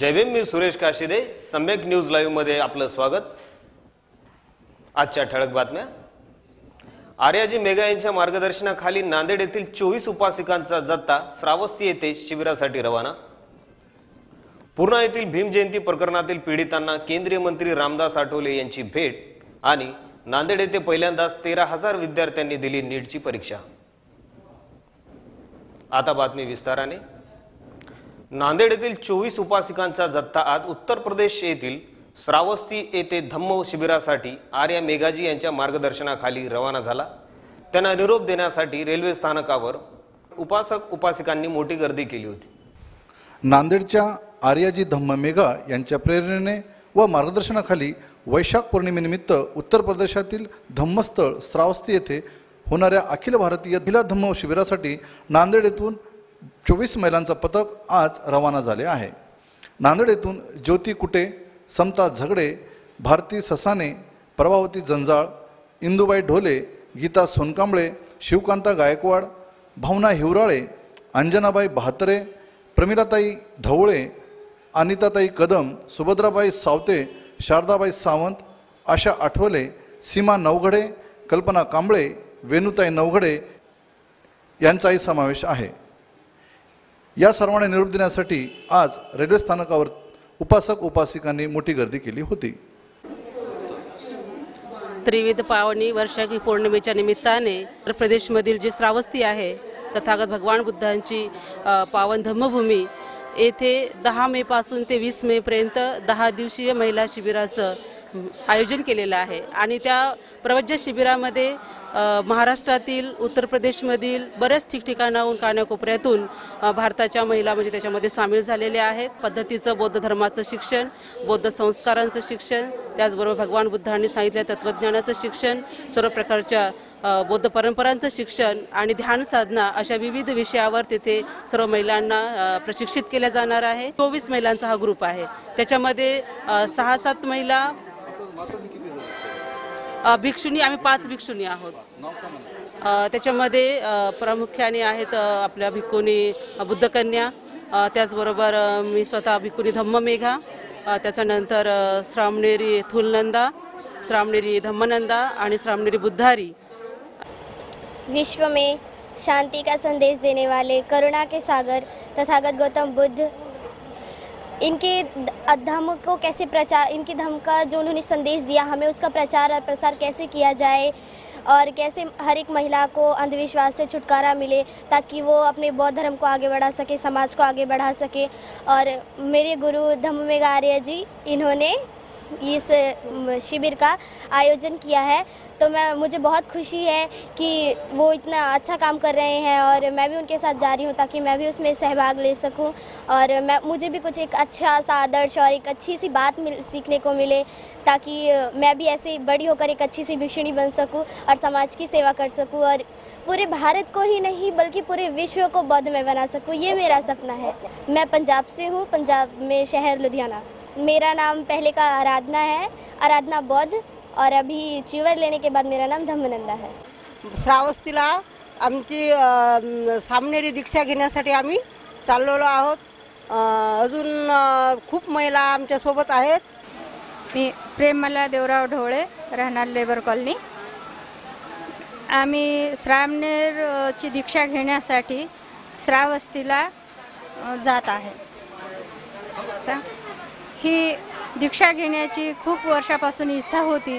जय भीम मी सुरेश काशिदे. सम्यक न्यूज लाईव्हमध्ये आपलं स्वागत. आजच्या ठळक बातम्या. आर्याजी मेगा यांच्या मार्गदर्शनाखाली नांदेड येथील चोवीस उपासिकांचा जत्ता श्रावस्ती येथे शिबिरासाठी रवाना. पूर्णा येथील भीम जयंती प्रकरणातील पीडितांना केंद्रीय मंत्री रामदास आठवले यांची भेट आणि नांदेड येथे पहिल्यांदाच तेरा हजार विद्यार्थ्यांनी दिली नीटची परीक्षा. आता बातमी विस्ताराने. नांदेड येथील चोवीस उपासिकांचा जत्था आज उत्तर प्रदेश येथील श्रावस्ती येथे धम्म शिबिरासाठी आर्या मेघाजी यांच्या मार्गदर्शनाखाली रवाना झाला. त्यांना निरोप देण्यासाठी रेल्वे स्थानकावर उपासक उपासिकांनी मोठी गर्दी केली होती. नांदेडच्या आर्याजी धम्म मेघा यांच्या प्रेरणेने व मार्गदर्शनाखाली वैशाख पौर्णिमेनिमित्त उत्तर प्रदेशातील धम्मस्थळ श्रावस्ती येथे होणाऱ्या अखिल भारतीय दिला धम्म शिबिरासाठी नांदेड येथून चोवीस महिलांचं पथक आज रवाना झाले आहे. नांदेड येथून ज्योती कुटे समता झगडे भारती ससाने प्रभावती जंजाळ इंदुबाई ढोले गीता सोनकांबळे शिवकांता गायकवाड भावना हिवराळे अंजनाबाई भातरे प्रमिलाताई ढवळे अनिताताई कदम सुभद्राबाई सावते शारदाबाई सावंत आशा आठवले सीमा नवघडे कल्पना कांबळे वेणुताई नवघडे यांचाही समावेश आहे. या सर्वांना निरोप देण्यासाठी आज रेल्वे स्थानकावर उपासक उपासिकांनी मोठी गर्दी केली होती. त्रिविध पावनी वर्षाकी पौर्णिमेच्या निमित्ताने प्रदेशमधील जी श्रावस्ती आहे तथागत भगवान बुद्धांची पावन धम्मभूमी येथे दहा मे पासून ते वीस मे पर्यंत दहा दिवसीय महिला शिबिराचं आयोजन केलेलं आहे. आणि त्या प्रवज्य शिबिरामध्ये महाराष्ट्रातील उत्तर प्रदेशमधील बऱ्याच ठिकठिकाणाहून कानाकोपऱ्यातून भारताच्या महिला म्हणजे त्याच्यामध्ये सामील झालेल्या आहेत. पद्धतीचं बौद्ध धर्माचं शिक्षण बौद्ध संस्कारांचं शिक्षण त्याचबरोबर भगवान बुद्धांनी सांगितलेल्या तत्त्वज्ञानाचं शिक्षण सर्व प्रकारच्या बौद्ध परंपरांचं शिक्षण आणि ध्यान साधना अशा विविध विषयावर तिथे सर्व महिलांना प्रशिक्षित केल्या जाणार आहे. चोवीस महिलांचा हा ग्रुप आहे. त्याच्यामध्ये सहा सात महिला अ, भिक्षुणी आम्ही पाच भिक्षुणी आहोत. अ, त्याच्यामध्ये अ, प्रामुख्याने आहेत अ, आपल्या भिक्खुनी अ, बुद्धकन्या अ, त्याचबरोबर अ, मी स्वतः भिक्खुनी धम्ममेघा अ, त्याच्यानंतर अ, श्रामणेरी थुलनंदा श्रामणेरी धम्मनंदा आणि श्रामणेरी बुद्धारी. विश्व में शांति का संदेश देने वाले करुणा के सागर तथागत गौतम बुद्ध इनके धर्म को कैसे प्रचार, इनके धर्म का जो उन्होंने संदेश दिया, हमें उसका प्रचार और प्रसार कैसे किया जाए और कैसे हर एक महिला को अंधविश्वास से छुटकारा मिले ताकि वो अपने बौद्ध धर्म को आगे बढ़ा सके, समाज को आगे बढ़ा सके। और मेरे गुरु धम्म आर्य जी, इन्होंने इस शिविर का आयोजन किया है। तो मैं, मुझे बहुत खुशी है कि वो इतना अच्छा काम कर रहे हैं और मैं भी उनके साथ जा रही हूँ ताकि मैं भी उसमें सहभाग ले सकूँ और मैं, मुझे भी कुछ एक अच्छा सा आदर्श और एक अच्छी सी बात मिल, सीखने को मिले ताकि मैं भी ऐसे बड़ी होकर एक अच्छी सी भिक्षुणी बन सकूँ और समाज की सेवा कर सकूँ और पूरे भारत को ही नहीं बल्कि पूरे विश्व को बौद्ध में बना सकूँ। ये मेरा सपना है। मैं पंजाब से हूँ, पंजाब में शहर लुधियाना। मेरा नाम पहले का आराधना है आराधना बौद्ध और अभी चिवर लेने के बाद मेरा नाम धम्मनंदा है। श्रावस्तीला आमची सामनेरी दीक्षा घेण्यासाठी आम्ही चाललेलो आहोत. अजून खूप महिला आमच्यासोबत आहेत. मी प्रेमला देवराव ढोळे राहणार लेबर कॉलनी. आम्ही श्रामनेरची दीक्षा घेण्यासाठी श्रावस्तीला जात आहे. ही दीक्षा घेण्याची खूप वर्षापासून इच्छा होती.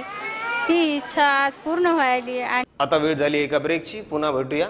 ती इच्छा आज पूर्ण व्हायली आणि आता वेळ झाली एका ब्रेकची. पुन्हा भेटूया.